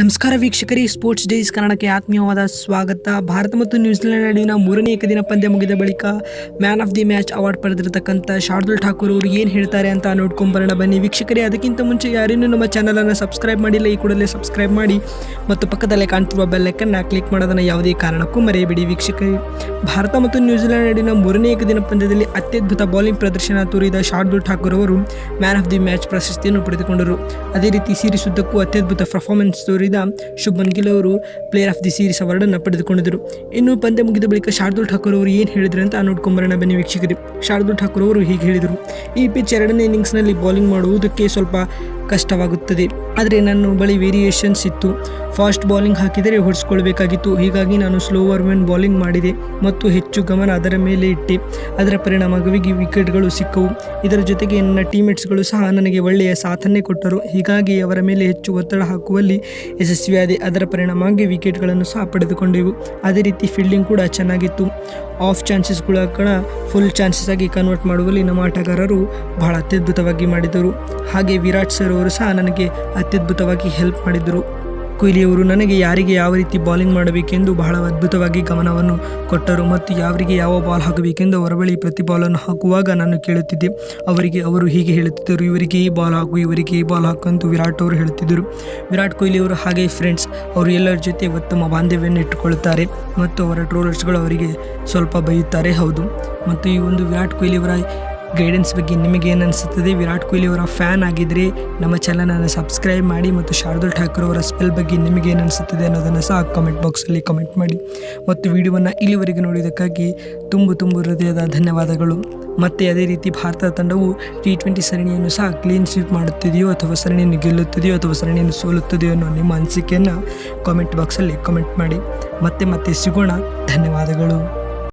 ನಮಸ್ಕಾರ ವೀಕ್ಷಕರಿ sports days ಕನ್ನಡಕ್ಕೆ ಆತ್ಮೀಯವಾದ ಸ್ವಾಗತ. ಭಾರತ ಮತ್ತು ನ್ಯೂಜಿಲೆಂಡ್ ನಡುವಿನ ಮೂರನೇ ಏಕದಿನ ಪಂದ್ಯ ಮುಗಿದ ಬಳಿಕ man of the match award ಪಡೆದಿರತಕ್ಕಂಥ Shardul Thakur ಅವರು ಏನು ಹೇಳ್ತಾರೆ ಅಂತ ನೋಡ್ಕೊಂಬರೋಣ ಬನ್ನಿ. ವೀಕ್ಷಕರೇ, ಅದಕ್ಕಿಂತ ಮುಂಚೆ ಯಾರೇನೂ ನಮ್ಮ ಚಾನಲನ್ನು ಸಬ್ಸ್ಕ್ರೈಬ್ ಮಾಡಿಲ್ಲ, ಈ ಕೂಡಲೇ ಸಬ್ಸ್ಕ್ರೈಬ್ ಮಾಡಿ. ಮತ್ತು ಪಕ್ಕದಲ್ಲೇ ಕಾಣ್ತಿರುವ ಬೆಲ್ಲೈಕನ್ನು ಕ್ಲಿಕ್ ಮಾಡೋದನ್ನು ಯಾವುದೇ ಕಾರಣಕ್ಕೂ ಮರೆಯಬೇಡಿ ವೀಕ್ಷಕರೇ. ಭಾರತ ಮತ್ತು ನ್ಯೂಜಿಲೆಂಡ್ ನಡುವಿನ ಮೂರನೇ ಏಕದಿನ ಪಂದ್ಯದಲ್ಲಿ ಅತ್ಯದ್ಭುತ ಬೌಲಿಂಗ್ ಪ್ರದರ್ಶನ ತೋರಿದ ಶಾರ್ದುಲ್ ಠಾಕೂರ್ ಅವರು ಮ್ಯಾನ್ ಆಫ್ ದಿ ಮ್ಯಾಚ್ ಪ್ರಶಸ್ತಿಯನ್ನು ಪಡೆದುಕೊಂಡರು. ಅದೇ ರೀತಿ ಸೀರೀಸ್ ಉದ್ದಕ್ಕೂ ಅತ್ಯದ್ಭುತ ಪರ್ಫಾರ್ಮೆನ್ಸ್ ತೋರಿದ ಶುಭನ್ ಗಿಲ್ ಅವರು ಪ್ಲೇಯರ್ ಆಫ್ ದಿ ಸೀರೀಸ್ ಅವಾರ್ಡನ್ನು ಪಡೆದುಕೊಂಡಿದ್ದರು ಇನ್ನು ಪಂದ್ಯ ಮುಗಿದ ಬಳಿಕ ಶಾರ್ದುಲ್ ಠಾಕೂರ್ ಅವರು ಏನು ಹೇಳಿದ್ರು ಅಂತ ನೋಡ್ಕೊಂಬರೋಣ ಬನ್ನಿ ವೀಕ್ಷಕರು. ಶಾರ್ದುಲ್ ಠಾಕೂರ್ ಅವರು ಹೀಗೆ ಹೇಳಿದರು. ಈ ಪಿಚ್ ಎರಡನೇ ಇನ್ನಿಂಗ್ಸ್ನಲ್ಲಿ ಬೌಲಿಂಗ್ ಮಾಡುವುದಕ್ಕೆ ಸ್ವಲ್ಪ ಕಷ್ಟವಾಗುತ್ತದೆ. ಆದರೆ ನನ್ನ ಬಳಿ ವೇರಿಯೇಷನ್ಸ್ ಇತ್ತು. ಫಾಸ್ಟ್ ಬೌಲಿಂಗ್ ಹಾಕಿದರೆ ಹೊಡೆಸ್ಕೊಳ್ಬೇಕಾಗಿತ್ತು. ಹೀಗಾಗಿ ನಾನು ಸ್ಲೋವರ್ ಮೆನ್ ಬೌಲಿಂಗ್ ಮಾಡಿದೆ ಮತ್ತು ಹೆಚ್ಚು ಗಮನ ಅದರ ಮೇಲೆ ಇಟ್ಟೆ. ಅದರ ಪರಿಣಾಮ ಗವಿಗೆ ವಿಕೆಟ್ಗಳು ಸಿಕ್ಕವು. ಇದರ ಜೊತೆಗೆ ನನ್ನ ಟೀಮೇಟ್ಸ್ಗಳು ಸಹ ನನಗೆ ಒಳ್ಳೆಯ ಸಾಥನ್ನೇ ಕೊಟ್ಟರು. ಹೀಗಾಗಿ ಅವರ ಮೇಲೆ ಹೆಚ್ಚು ಒತ್ತಡ ಹಾಕುವಲ್ಲಿ ಯಶಸ್ವಿಯಾದೆ. ಅದರ ಪರಿಣಾಮವಾಗಿ ವಿಕೆಟ್ಗಳನ್ನು ಸಹ ಪಡೆದುಕೊಂಡೆವು. ಅದೇ ರೀತಿ ಫೀಲ್ಡಿಂಗ್ ಕೂಡ ಚೆನ್ನಾಗಿತ್ತು. ಆಫ್ ಚಾನ್ಸಸ್ಗಳ ಕಣ ಫುಲ್ ಚಾನ್ಸಸ್ ಆಗಿ ಕನ್ವರ್ಟ್ ಮಾಡುವಲ್ಲಿ ನಮ್ಮ ಆಟಗಾರರು ಬಹಳ ಅತ್ಯದ್ಭುತವಾಗಿ ಮಾಡಿದರು. ಹಾಗೆ ವಿರಾಟ್ ಸರ್ ಅವರು ಸಹ ನನಗೆ ಅತ್ಯದ್ಭುತವಾಗಿ ಹೆಲ್ಪ್ ಮಾಡಿದರು. ಕೊಹ್ಲಿಯವರು, ನನಗೆ ಯಾರಿಗೆ ಯಾವ ರೀತಿ ಬೌಲಿಂಗ್ ಮಾಡಬೇಕೆಂದು ಬಹಳ ಅದ್ಭುತವಾಗಿ ಗಮನವನ್ನು ಕೊಟ್ಟರು ಮತ್ತು ಯಾವರಿಗೆ ಯಾವ ಬಾಲ್ ಹಾಕಬೇಕೆಂದು ಅವರ ಬಳಿ ಪ್ರತಿ ಬಾಲನ್ನು ಹಾಕುವಾಗ ನಾನು ಕೇಳುತ್ತಿದ್ದೆ. ಅವರಿಗೆ ಅವರು ಹೀಗೆ ಹೇಳುತ್ತಿದ್ದರು, ಇವರಿಗೆ ಈ ಬಾಲ್ ಹಾಕು, ಇವರಿಗೆ ಈ ಬಾಲ್ ಹಾಕು ಅಂತ ವಿರಾಟ್ ಅವರು ಹೇಳುತ್ತಿದ್ದರು. ವಿರಾಟ್ ಕೊಹ್ಲಿ ಅವರು, ಹಾಗೆ ಫ್ರೆಂಡ್ಸ್ ಅವರು ಎಲ್ಲರ ಜೊತೆ ಉತ್ತಮ ಬಾಂಧವ್ಯವನ್ನು ಇಟ್ಟುಕೊಳ್ಳುತ್ತಾರೆ ಮತ್ತು ಅವರ ಟ್ರೋಲರ್ಸ್ಗಳು ಅವರಿಗೆ ಸ್ವಲ್ಪ ಬೈಯುತ್ತಾರೆ, ಹೌದು ಮತ್ತು ಈ ಒಂದು ವಿರಾಟ್ ಕೊಹ್ಲಿ ಅವರ ಗೈಡೆನ್ಸ್ ಬಗ್ಗೆ ನಿಮಗೆ ಏನು ಅನಿಸುತ್ತದೆ? ವಿರಾಟ್ ಕೊಹ್ಲಿ ಅವರ ಫ್ಯಾನ್ ಆಗಿದ್ದರೆ ನಮ್ಮ ಚಾನಲನ್ನು ಸಬ್ಸ್ಕ್ರೈಬ್ ಮಾಡಿ ಮತ್ತು ಶಾರ್ದುಲ್ ಠಾಕೂರ್ ಅವರ ಸ್ಪೆಲ್ ಬಗ್ಗೆ ನಿಮಗೆ ಏನು ಅನಿಸುತ್ತದೆ ಅನ್ನೋದನ್ನು ಸಹ ಕಮೆಂಟ್ ಬಾಕ್ಸಲ್ಲಿ ಕಮೆಂಟ್ ಮಾಡಿ. ಮತ್ತು ವಿಡಿಯೋವನ್ನು ಇಲ್ಲಿವರೆಗೆ ನೋಡಿದ್ದಕ್ಕಾಗಿ ತುಂಬು ತುಂಬು ಹೃದಯದ ಧನ್ಯವಾದಗಳು. ಮತ್ತು ಅದೇ ರೀತಿ ಭಾರತ ತಂಡವು ಟಿ ಟ್ವೆಂಟಿ ಸರಣಿಯನ್ನು ಸಹ ಕ್ಲೀನ್ ಸ್ವೀಪ್ ಮಾಡುತ್ತಿದೆಯೋ ಅಥವಾ ಸರಣಿಯನ್ನು ಗೆಲ್ಲುತ್ತದೆಯೋ ಅಥವಾ ಸರಣಿಯನ್ನು ಸೋಲುತ್ತದೆಯೋ ಅನ್ನೋ ನಿಮ್ಮ ಅನಿಸಿಕೆಯನ್ನು ಕಾಮೆಂಟ್ ಬಾಕ್ಸಲ್ಲಿ ಕಮೆಂಟ್ ಮಾಡಿ. ಮತ್ತೆ ಮತ್ತೆ ಸಿಗೋಣ. ಧನ್ಯವಾದಗಳು.